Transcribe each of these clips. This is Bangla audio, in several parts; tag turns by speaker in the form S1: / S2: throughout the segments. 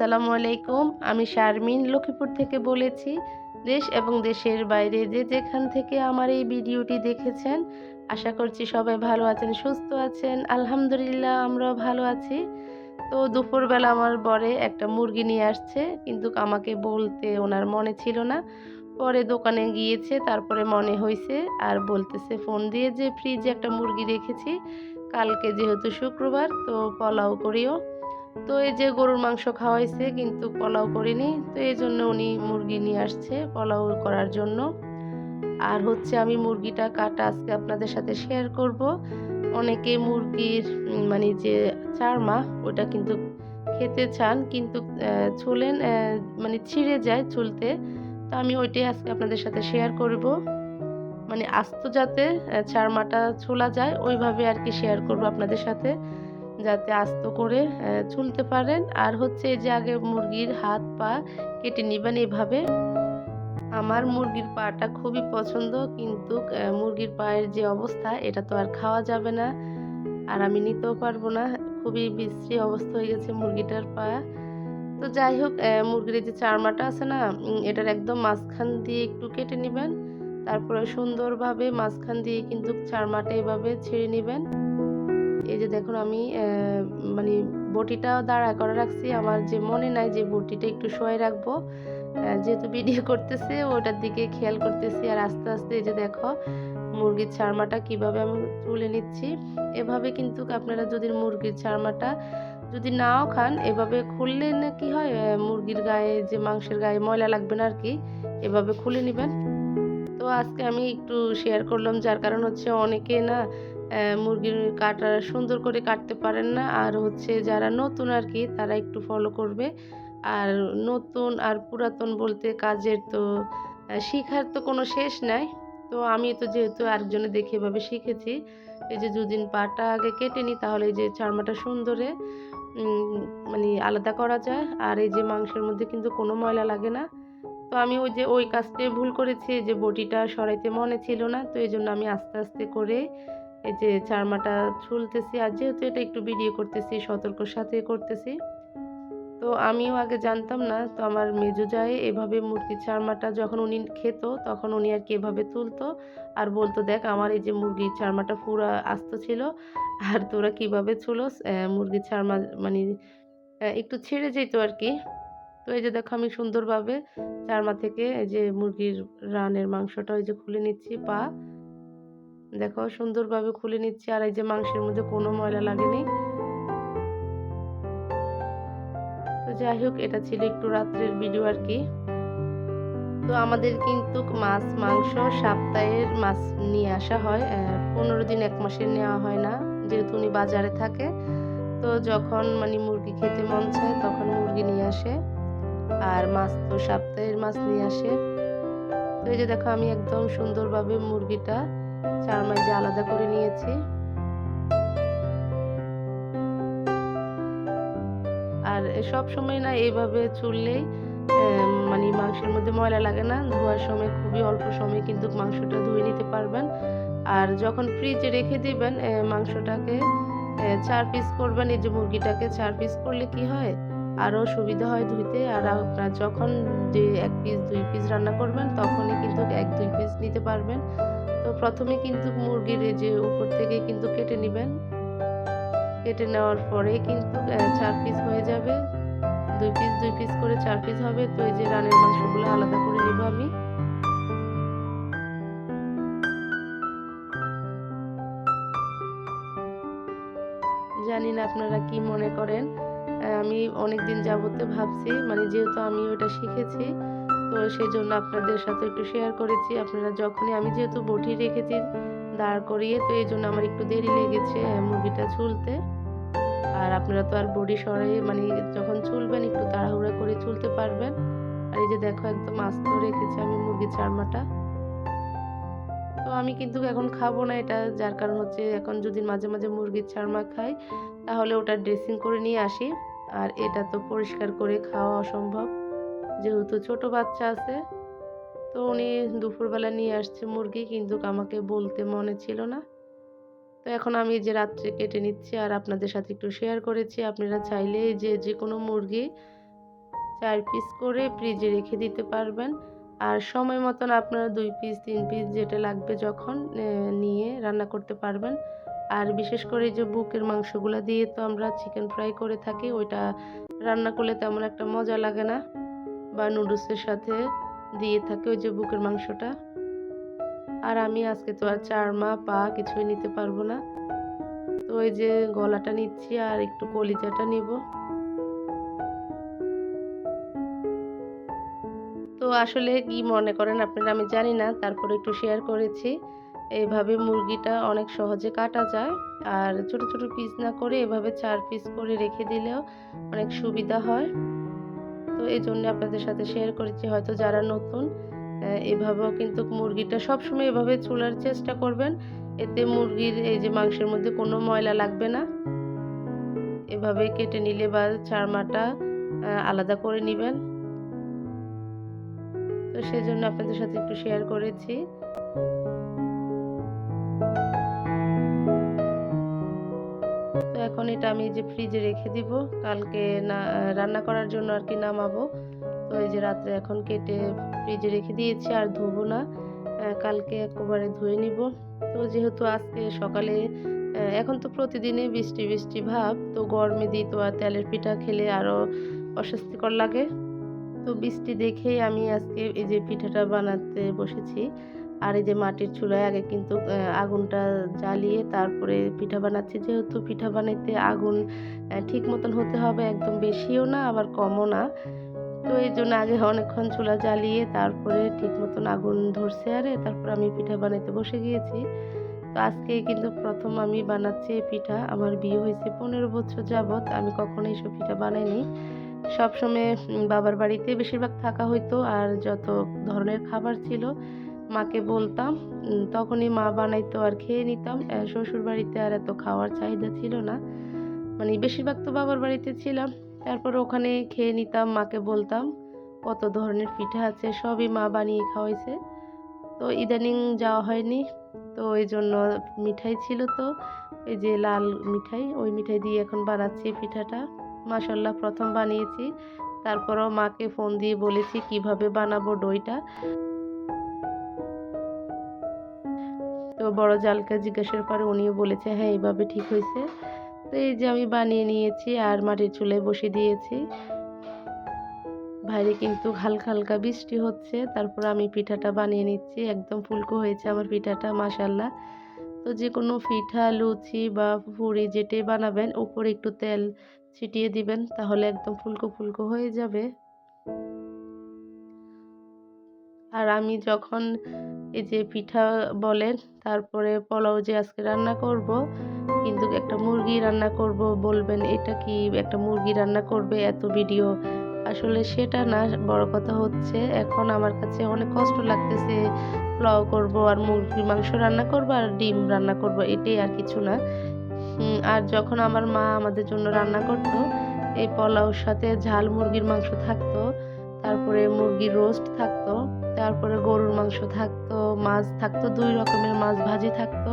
S1: আসসালামু আলাইকুম। আমি শারমিন লক্ষ্মীপুর থেকে বলেছি, দেশ এবং দেশের বাইরে যে যেখান থেকে আমার এই ভিডিওটি দেখেছেন, আশা করছি সবাই ভালো আছেন, সুস্থ আছেন। আলহামদুলিল্লাহ, আমরাও ভালো আছি। তো দুপুরবেলা আমার বরে একটা মুরগি নিয়ে আসছে, কিন্তু আমাকে বলতে ওনার মনে ছিল না। পরে দোকানে গিয়েছে, তারপরে মনে হয়েছে আর বলতেছে ফোন দিয়ে যে, ফ্রিজে একটা মুরগি রেখেছি, কালকে যেহেতু শুক্রবার, তো পোলাও করিও। তো এই যে গরুর মাংস খাওয়াইছে, কিন্তু পোলাও করিনি। তো এই জন্য উনি মুরগি নিয়ে আসছে পোলাও করার জন্য। আর হচ্ছে আমি মুরগিটা কাটা আজকে আপনাদের সাথে শেয়ার করব। অনেকে মুরগির মানে যে চারমা ওটা কিন্তু খেতে চান, কিন্তু ছুলেন মানে ছিঁড়ে যায় চুলতে। তো আমি ওইটাই আজকে আপনাদের সাথে শেয়ার করব। মানে আস্ত যাতে চারমাটা ছোলা যায়, ওইভাবে আর কি শেয়ার করব আপনাদের সাথে। যাতে আস্ত করে চুলতে পারেন। আর হচ্ছে যে আগে মুরগির হাত পা কেটে নেবেন এভাবে। আমার মুরগির পাটা খুবই পছন্দ, কিন্তু মুরগির পায়ের যে অবস্থা, এটা তো আর খাওয়া যাবে না। আর আমি নিতেও পারব না। খুবই বিশ্রী অবস্থা হয়ে গেছে মুরগিটার পা। তো যাই হোক মুরগির যে চারমাটা আছে না এটার একদম মাঝখান দিয়ে একটু কেটে নেবেন। তারপরে সুন্দরভাবে মাঝখান দিয়ে কিন্তু চারমাটা এভাবে ছেড়ে নেবেন। এই যে দেখুন আমি মানে বটিটা দাঁড়া করে রাখছি। আমার যে মনে নাই যে বটিটা একটু শোয়ে রাখব। যেহেতু ভিডিও করতেছে, ওটার দিকে খেয়াল করতেছি। আর আস্তে আস্তে এই যে দেখো, মুরগির ছাড়মাটা কীভাবে আমি তুলে নিচ্ছি। এভাবে কিন্তু আপনারা যদি মুরগির ছাড়মাটা যদি নাও খান, এভাবে খুললে না কি হয় মুরগির গায়ে যে মাংসের গায়ে ময়লা লাগবে না আর কি এভাবে খুলে নেবেন। তো আজকে আমি একটু শেয়ার করলাম, যার কারণ হচ্ছে অনেকে না মুরগির কাটা সুন্দর করে কাটতে পারেন না। আর হচ্ছে যারা নতুন আর কি, তারা একটু ফলো করবে। আর নতুন আর পুরাতন বলতে কাজের তো শিখার তো কোনো শেষ নাই। তো আমি তো যেহেতু আরেকজনে দেখে এভাবে শিখেছি, এই যে দুদিন পাটা আগে কেটে নিই, তাহলে এই যে চারমাটা সুন্দরে মানে আলাদা করা যায়। আর এই যে মাংসের মধ্যে কিন্তু কোনো ময়লা লাগে না। তো আমি ওই যে ওই কাজটাই ভুল করেছি, যে বটিটা সরাইতে মনে ছিল না। তো এই জন্য আমি আস্তে আস্তে করে এই যে চারমাটা ছুলতেছি আর যেহেতু এটা একটু ভিডিও করতেছি সতর্কর সাথে করতেছি। তো আমিও আগে জানতাম না, তো আমার মেজো যায় এভাবে মুরগির চারমাটা যখন উনি খেত, তখন উনি আর কি এভাবে তুলতো। আর বলতো, দেখ, আমার এই যে মুরগির চারমাটা পুরো আস্ত ছিল, আর তোরা কীভাবে ছুলো মুরগির চারমা মানে একটু ছেড়ে যেত আর কি। তো এই যে দেখো আমি সুন্দরভাবে চারমা থেকে এই যে মুরগির রানের মাংসটা ওই যে খুলে নিচ্ছি, পা। দেখো সুন্দরভাবে খুলে নিচ্ছি, আর এই যে মাংসের মধ্যে কোনো ময়লা লাগেনি। তো যাই হোক, এটা ছিল একটু রাত্রের ভিডিও আর কি। তো আমাদের কিন্তু মাছ, মাংস সপ্তাহের মাছ নিয়ে আসা হয় পনেরো দিন এক মাসের নেওয়া হয় না, যেহেতু উনি বাজারে থাকে। তো যখন মানে মুরগি খেতে মন চায়, তখন মুরগি নিয়ে আসে, আর মাছ তো সপ্তাহের মাছ নিয়ে আসে। তো এই যে দেখো, আমি একদম সুন্দরভাবে মুরগিটা চার মাঝে আলাদা করে নিয়েছি। আর সব সময় না এইভাবে চুললেই মানে মাংসের মধ্যে ময়লা লাগে না, ধোয়ার সময় খুবই অল্প সময় কিন্তু মাংসটা ধুয়ে নিতে পারবেন। আর যখন ফ্রিজে রেখে দিবেন মাংসটাকে চার পিস করবেন, এই যে মুরগিটাকে চার পিস করলে কি হয়? আরও সুবিধা হয় ধুইতে। আর আপনার যখন যে এক পিস দুই পিস রান্না করবেন, তখনই কিন্তু এক, দুই পিস নিতে পারবেন। প্রথমে কিন্তু মুরগির এই যে উপর থেকে কিন্তু কেটে নেবেন। কেটে নেওয়ার পরে কিন্তু চার পিস হয়ে যাবে। দুই পিস দুই পিস করে চার পিস হবে। তো এই যে রানের মাংসগুলো আলাদা করে নিব আমি। জানি না আপনারা কি মনে করেন। আমি অনেক দিন যাবতে ভাবছি মানে যেহেতু আমি ওটা শিখেছি তো সেই জন্য আপনাদের সাথে একটু শেয়ার করেছি। আপনারা যখনই আমি যেহেতু বটি রেখেছি দাঁড় করিয়ে তো এই জন্য আমার একটু দেরি লেগেছে আহ, মুরগিটা চুলতে। আর আপনারা তো আর বডি সরাই মানে যখন চুলবেন একটু তাড়াহুড়া করে চুলতে পারবেন। আর এই যে দেখো একদম আস্ত রেখেছি আমি মুরগির চারমাটা। তো আমি কিন্তু এখন খাব না এটা যার কারণ হচ্ছে এখন যদি মাঝে মাঝে মুরগির চারমা খাই তাহলে ওটা ড্রেসিং করে নিয়ে আসি। আর এটা তো পরিষ্কার করে খাওয়া অসম্ভব। যেহেতু ছোট বাচ্চা আছে, তো উনি দুপুরবেলা নিয়ে আসছে মুরগি, কিন্তু আমাকে বলতে মনে ছিল না। তো এখন আমি যে রাত্রে কেটে নিচ্ছি, আর আপনাদের সাথে একটু শেয়ার করেছি। আপনারা চাইলে যে যে কোনো মুরগি চার পিস করে ফ্রিজে রেখে দিতে পারবেন। আর সময় মতন আপনারা দুই পিস তিন পিস যেটা লাগবে যখন নিয়ে রান্না করতে পারবেন। আর বিশেষ করে যে বুকের মাংসগুলো দিয়ে তো আমরা চিকেন ফ্রাই করে থাকি, ওইটা রান্না করলে তেমন একটা মজা লাগে না। বা নুডলসের সাথে দিয়ে থাকে ওই যে বুকের মাংসটা। আর আমি আজকে তো আর চারমা পা কিছুই নিতে পারব না। তো ওই যে গলাটা নিচ্ছি আর একটু কলিজাটা নিব। তো আসলে কি মনে করেন আপনারা আমি জানি না, তারপরে একটু শেয়ার করেছি। এভাবে মুরগিটা অনেক সহজে কাটা যায়। আর ছোট ছোট পিস না করে এভাবে চার পিস করে রেখে দিলেও অনেক সুবিধা হয়। তো এই জন্য আপনাদের সাথে শেয়ার করেছি। হয়তো যারা নতুন এভাবেও কিন্তু মুরগিটা সবসময় এভাবে চুলার চেষ্টা করবেন। এতে মুরগির এই যে মাংসের মধ্যে কোনো ময়লা লাগবে না। এভাবে কেটে নিলে বা চারমাটা আলাদা করে নেবেন। তো সেজন্য আপনাদের সাথে একটু শেয়ার করেছি। এখন এটা আমি যে ফ্রিজে রেখে দিব। কালকে না, রান্না করার জন্য আর কি নামাবো। তো এই যে রাত্রে এখন কেটে ফ্রিজে রেখে দিয়েছি, আর ধোবো না। কালকে একেবারে ধুয়ে নিব। তো যেহেতু আজকে সকালে এখন তো প্রতিদিনই বৃষ্টি বৃষ্টি ভাব। তো গরমে দিই তো আর তেলের পিঠা খেলে আরও অস্বস্তিকর লাগে। তো বৃষ্টি দেখেই আমি আজকে এই যে পিঠাটা বানাতে বসেছি। আর এই যে মাটির চুলায় আগে কিন্তু আগুনটা জ্বালিয়ে তারপরে পিঠা বানাচ্ছি। যেহেতু পিঠা বানাইতে আগুন ঠিক মতন হতে হবে একদম বেশিও না, আবার কমও না। তো এই জন্য আগে অনেকক্ষণ চুলা জ্বালিয়ে তারপরে ঠিক মতন আগুন ধরছে আরে, তারপর আমি পিঠা বানাইতে বসে গিয়েছি। তো আজকে কিন্তু প্রথম আমি বানাচ্ছি এই পিঠা। আমার বিয়ে হয়েছে পনেরো বছর যাবত আমি কখনো এইসব পিঠা বানাইনি। সবসময় বাবার বাড়িতে বেশিরভাগ থাকা হইতো, আর যত ধরনের খাবার ছিল মাকে বলতাম তখনই মা বানাইতো আর খেয়ে নিতাম। শ্বশুর বাড়িতে আর এত খাওয়ার চাহিদা ছিল না। মানে বেশিরভাগ তো বাবার বাড়িতে ছিলাম। তারপর ওখানে খেয়ে নিতাম, মাকে বলতাম, কত ধরনের পিঠা আছে, সবই মা বানিয়ে খাওয়াইছে। তো ইদানিং যাওয়া হয়নি, তো ওই জন্য মিঠাই ছিল তো, এই যে লাল মিঠাই, ওই মিঠাই দিয়ে এখন বানাচ্ছি পিঠাটা। মাসাল্লাহ প্রথম বানিয়েছি। তারপরও মাকে ফোন দিয়ে বলেছি কীভাবে বানাবো দইটা। বড় জালকে জিজ্ঞাসার পরে উনিও বলেছে হ্যাঁ এইভাবে ঠিক হয়েছে। তো এই যে আমি বানিয়ে নিয়েছি আর মাটির চুলায় বসে দিয়েছি। বাইরে কিন্তু হালকা হালকা বৃষ্টি হচ্ছে, তারপর আমি পিঠাটা বানিয়ে নিচ্ছি। একদম ফুলকো হয়েছে আমার পিঠাটা মাসাল্লাহ তো যে কোনো পিঠা, লুচি বা পুরি যেটাই বানাবেন, উপরে একটু তেল ছিটিয়ে দিবেন, তাহলে একদম ফুলকো ফুলকো হয়ে যাবে। আর আমি যখন এই যে পিঠা বলেন তারপরে পোলাও যে আজকে রান্না করব, কিন্তু একটা মুরগি রান্না করব, বলবেন এটা কি একটা মুরগি রান্না করবে এত ভিডিও? আসলে সেটা না, বড় কথা হচ্ছে এখন আমার কাছে অনেক কষ্ট লাগতেছে পোলাও করব আর মুরগির মাংস রান্না করব আর ডিম রান্না করব, এটাই আর কিছু না। আর যখন আমার মা আমাদের জন্য রান্না করতো, এই পোলাওর সাথে ঝাল মুরগির মাংস থাকতো, তারপরে মুরগির রোস্ট থাকতো তারপরে গরুর মাংস থাকতো, মাছ থাকতো, দুই রকমের মাছ, ভাজি থাকতো,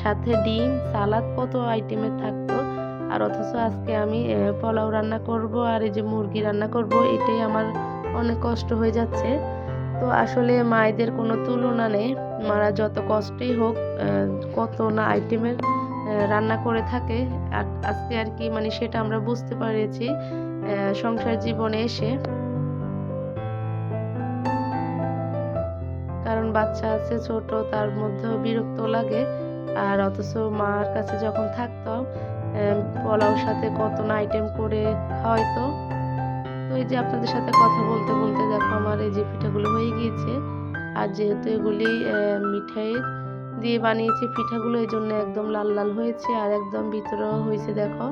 S1: সাথে ডিম, সালাদ কত আইটেমের থাকতো। আর অথচ আজকে আমি পোলাও রান্না করব আর এই যে মুরগি রান্না করব, এটাই আমার অনেক কষ্ট হয়ে যাচ্ছে। তো আসলে মায়েদের কোনো তুলনা নেই, মারা যত কষ্টই হোক কত না আইটেমের রান্না করে থাকে। আর আজকে আর কি মানে সেটা আমরা বুঝতে পেরেছি সংসার জীবনে এসে। বাচ্চা আছে, ছোট, তার মধ্যেও বিরক্ত লাগে। আর অথচ মার কাছে যখন থাকতাম পোলাওর সাথে কত না আইটেম করে খাওয়াইতো। তো এই যে আপনাদের সাথে কথা বলতে বলতে দেখো আমার এই যে পিঠাগুলো হয়ে গিয়েছে। আর যেহেতু এগুলি মিঠাই দিয়ে বানিয়েছি, পিঠাগুলো এই জন্য একদম লাল লাল হয়েছে আর একদম ভিতরেও হয়েছে দেখো।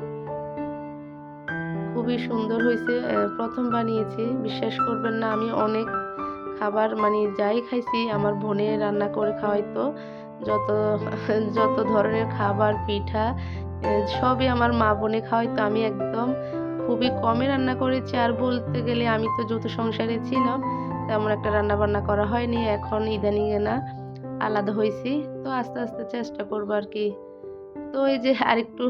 S1: খুবই সুন্দর হয়েছে প্রথম বানিয়েছি, বিশ্বাস করবেন না, আমি অনেক খাবার মানে যাই খাইছি, আমার বোনে রান্না করে খাওয়াইতো যত যত ধরনের খাবার, পিঠা সবই আমার মা বোনে খাওয়াইতো আমি একদম খুবই কমে রান্না করেছি। আর বলতে গেলে আমি তো যৌথ সংসারে ছিলাম, তেমন একটা রান্না বান্না করা হয়নি। এখন ইদানিং না আলাদা হয়েছি তো আস্তে আস্তে চেষ্টা করব আর কি তো এই যে আরেকটু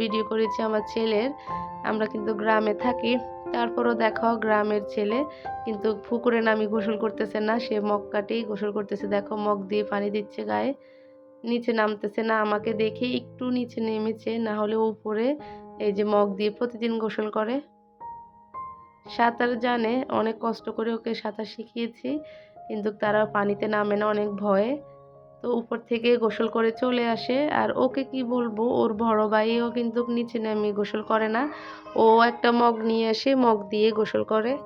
S1: ভিডিও করেছি আমার ছেলের, আমরা কিন্তু গ্রামে থাকি। তারপরও দেখো গ্রামের ছেলে কিন্তু পুকুরে নামি গোসল করতেছে না, সে মগ কাটেই গোসল করতেছে। দেখো মগ দিয়ে পানি দিচ্ছে গায়ে, নিচে নামতেছে না। আমাকে দেখে একটু নিচে নেমেছে, না হলে উপরে এই যে মগ দিয়ে প্রতিদিন গোসল করে। সাঁতার জানে, অনেক কষ্ট করে ওকে সাঁতার শিখিয়েছি, কিন্তু তারা পানিতে নামে না, অনেক ভয়ে। তো উপর থেকে গোসল করে চলে আসে। আর ওকে কি বলব? ওর বড় ভাইও কিন্তু নিচে নামিয়ে গোসল করে না। ও একটা মগ নিয়ে আসে মগ দিয়ে গোসল করে।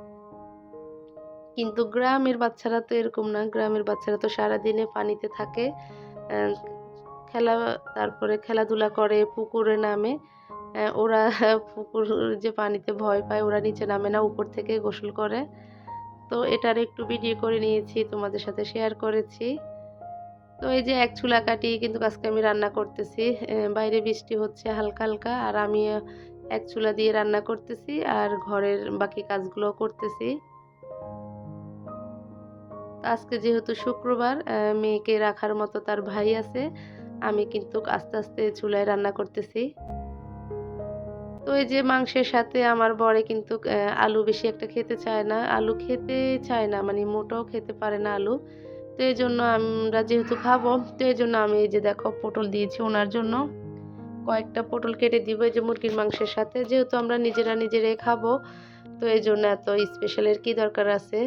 S1: কিন্তু গ্রামের বাচ্চারা তো এরকম না। গ্রামের বাচ্চারা তো সারাদিনে পানিতে থাকে। খেলা, তারপরে খেলাধুলা করে, পুকুরে নামে। ওরা পুকুর যে পানিতে ভয় পায়, ওরা নিচে নামে না, উপর থেকে গোসল করে। তো এটার একটু ভিডিও করে নিয়েছি, তোমাদের সাথে শেয়ার করেছি। তো এই যে এক চুলা কাটিয়ে কিন্তু আজকে আমি রান্না করতেছি। বাইরে বৃষ্টি হচ্ছে হালকা হালকা, আর আমি এক চুলা দিয়ে রান্না করতেছি আর ঘরের বাকি কাজগুলো করতেছি। আজকে যেহেতু শুক্রবার মেয়েকে রাখার মতো তার ভাই আছে, আমি কিন্তু আস্তে আস্তে চুলায় রান্না করতেছি। তো এই যে মাংসের সাথে আমার বরে কিন্তু আলু বেশি একটা খেতে চায় না। আলু খেতে চায় না মানে মোটাও খেতে পারে না আলু। তো এই জন্য আমরা যেহেতু খাব, তো এই জন্য আমি এই যে দেখো পটল দিয়েছি ওনার জন্য। কয়েকটা পটল কেটে দিব এই যে মুরগির মাংসের সাথে। যেহেতু আমরা নিজেরা নিজেরাই খাব, তো এই জন্য এত স্পেশালের কি দরকার আছে?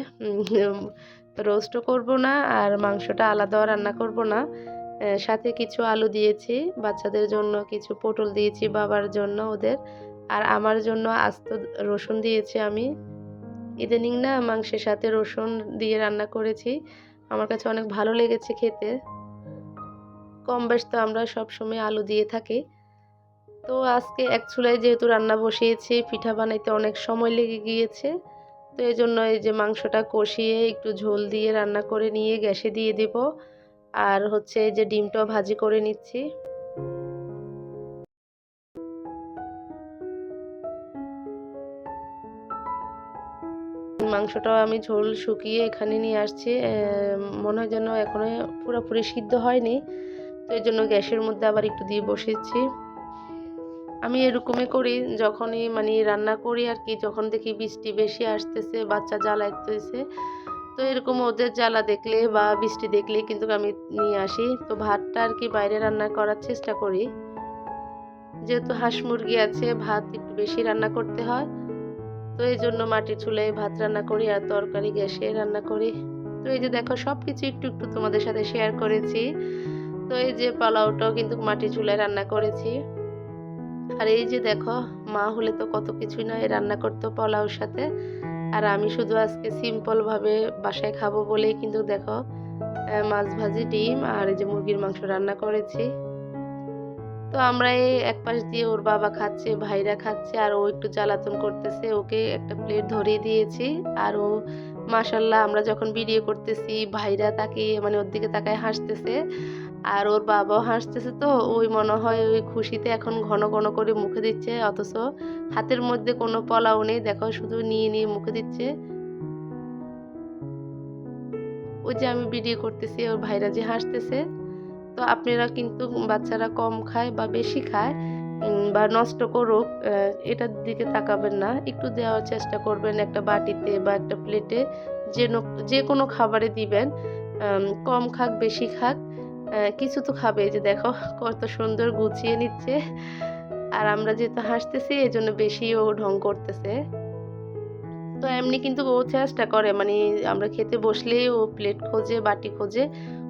S1: রোস্টও করব না আর মাংসটা আলাদাও রান্না করব না। সাথে কিছু আলু দিয়েছি, বাচ্চাদের জন্য কিছু পটল দিয়েছি বাবার জন্য ওদের। আর আমার জন্য আস্ত রসুন দিয়েছি আমি। ইদানিং না মাংসের সাথে রসুন দিয়ে রান্না করেছি। আমার কাছে অনেক ভালো লেগেছে খেতে। কম বেশ তো আমরা সবসময় আলু দিয়ে থাকি। তো আজকে এক চুলায় যেহেতু রান্না বসিয়েছি, পিঠা বানাইতে অনেক সময় লেগে গিয়েছে। তো এই জন্য এই যে মাংসটা কষিয়ে একটু ঝোল দিয়ে রান্না করে নিয়ে গ্যাসে দিয়ে দেব। আর হচ্ছে যে ডিমটাও ভাজি করে নিচ্ছি। মাংসটাও আমি ঝোল শুকিয়ে এখানে নিয়ে আসছি। মনে হয় যেন এখনও পুরোপুরি সিদ্ধ হয়নি। তো এই জন্য গ্যাসের মধ্যে আবার একটু দিয়ে বসেছি। আমি এরকমই করি, যখনই মানে রান্না করি আর কি, যখন দেখি বৃষ্টি বেশি আসতেছে, বাচ্চা জ্বালাইতেছে, তো এরকম ওদের জ্বালা দেখলে বা বৃষ্টি দেখলে কিন্তু আমি নিয়ে আসি। তো ভাতটা আর কি বাইরে রান্না করার চেষ্টা করি। যেহেতু হাঁস মুরগি আছে, ভাত একটু বেশি রান্না করতে হয়। তো এই জন্য মাটির চুলায় ভাত রান্না করি আর তরকারি, গ্যাসে রান্না করি। তো এই যে দেখো সব কিছু একটু একটু তোমাদের সাথে শেয়ার করেছি। তো এই যে পোলাওটাও কিন্তু মাটির চুলায় রান্না করেছি। আর এই যে দেখো, মা হলে তো কত কিছুই নয় রান্না করতো পোলাওর সাথে। আর আমি শুধু আজকে সিম্পল ভাবে বাসায় খাব বলেই কিন্তু দেখো মাছ ভাজি, ডিম আর এই যে মুরগির মাংস রান্না করেছি। তো আমরা এই এক পাশ দিয়ে ওর বাবা খাচ্ছে, ভাইরা খাচ্ছে, আর ও একটু জ্বালাতন করতেছে, ওকে একটা প্লেট ধরিয়ে দিয়েছি। আর ও, মাশাল্লাহ, আমরা যখন ভিডিও করতেছি, ভাইরা তাকে মানে ওর দিকে তাকায় হাসতেছে, আর ওর বাবাও হাসতেছে তো, ওই মনে হয় ওই খুশিতে এখন ঘন ঘন করে মুখে দিচ্ছে, অথচ হাতের মধ্যে কোনো পলাও নেই, দেখো শুধু নিয়ে নিয়ে মুখে দিচ্ছে। ওই যে আমি ভিডিও করতেছি, ওর ভাইরা যে হাসতেছে তো আপনারা কিন্তু বাচ্চারা কম খায় বা বেশি খায় বা নষ্ট করুক এটার দিকে তাকাবেন না। একটু দেওয়ার চেষ্টা করবেন একটা বাটিতে বা একটা প্লেটে যে যে কোনো খাবারে দিবেন। কম খাক, বেশি খাক। কিছু তো খাবে। যে দেখো, কত সুন্দর গুছিয়ে নিচ্ছে। আর আমরা যেহেতু হাসতেছি এই জন্য বেশি ও ঢং করতেছে। তো এমনি কিন্তু ও চেষ্টা করে মানে আমরা খেতে বসলেই ও প্লেট খোঁজে, বাটি খোঁজে।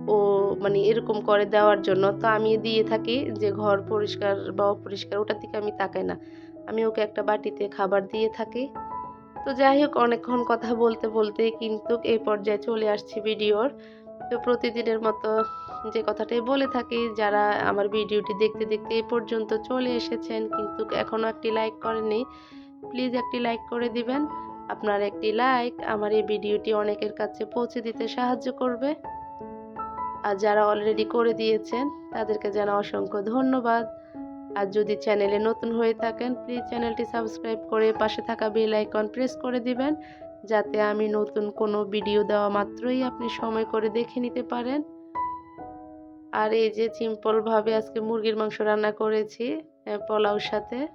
S1: ও মানে এরকম করে দেওয়ার জন্য। তো আমি দিয়ে থাকি যে ঘর পরিষ্কার বা অপরিষ্কার, ওটার দিকে আমি তাকাই না। আমি ওকে একটা বাটিতে খাবার দিয়ে থাকি। তো যাই হোক, অনেকক্ষণ কথা বলতে বলতে কিন্তু এই পর্যায়ে চলে আসছি ভিডিওর। তো প্রতিদিনের মতো যে কথাটাই বলে থাকি, যারা আমার ভিডিওটি দেখতে দেখতে এ পর্যন্ত চলে এসেছেন কিন্তু এখনও একটি লাইক করেনি প্লিজ একটি লাইক করে দিবেন। আপনার একটি লাইক আমার এই ভিডিওটি অনেকের কাছে পৌঁছে দিতে সাহায্য করবে। আর যারা অলরেডি করে দিয়েছেন, তাদেরকে জানা অসংখ্য ধন্যবাদ। আর যদি চ্যানেলে নতুন হয়ে থাকেন প্লিজ চ্যানেলটি সাবস্ক্রাইব করে পাশে থাকা বেল আইকন প্রেস করে দিবেন, যাতে আমি নতুন কোনো ভিডিও দেওয়া মাত্রই আপনি সময় করে দেখে নিতে পারেন। আর এই যে সিম্পলভাবে আজকে মুরগির মাংস রান্না করেছি পোলাওর সাথে।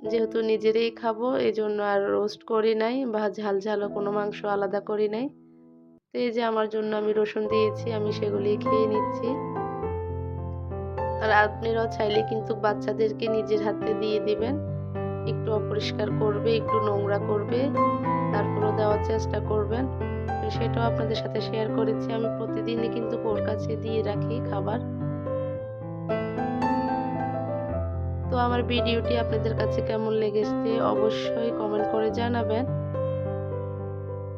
S1: যেহেতু নিজেরাই খাব এই জন্য আর রোস্ট করি নাই বা ঝাল ঝালও কোনো মাংস আলাদা করি নাই। তো এই যে আমার জন্য আমি রসুন দিয়েছি, আমি সেগুলি খেয়ে নিচ্ছি। আর আপনারাও চাইলে কিন্তু বাচ্চাদেরকে নিজের হাতে দিয়ে দিবেন। একটু অপরিষ্কার করবে, একটু নোংরা করবে, তারপরেও দেওয়ার চেষ্টা করবেন। সেটাও আপনাদের সাথে শেয়ার করেছি। আমি প্রতিদিনই কিন্তু ওর কাছে দিয়ে রাখি খাবার। তো আমার ভিডিওটি আপনাদের কাছে কেমন লেগেছে অবশ্যই কমেন্ট করে জানাবেন।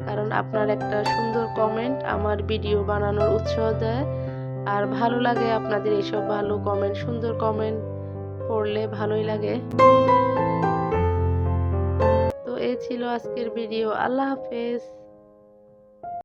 S1: কারণ আপনার একটা সুন্দর কমেন্ট আমার ভিডিও বানানোর উৎসাহ দেয়। আর ভালো লাগে আপনাদের এইসব ভালো কমেন্ট সুন্দর কমেন্ট পড়লে ভালোই লাগে। তো এই ছিল আজকের ভিডিও আল্লাহ হাফেজ।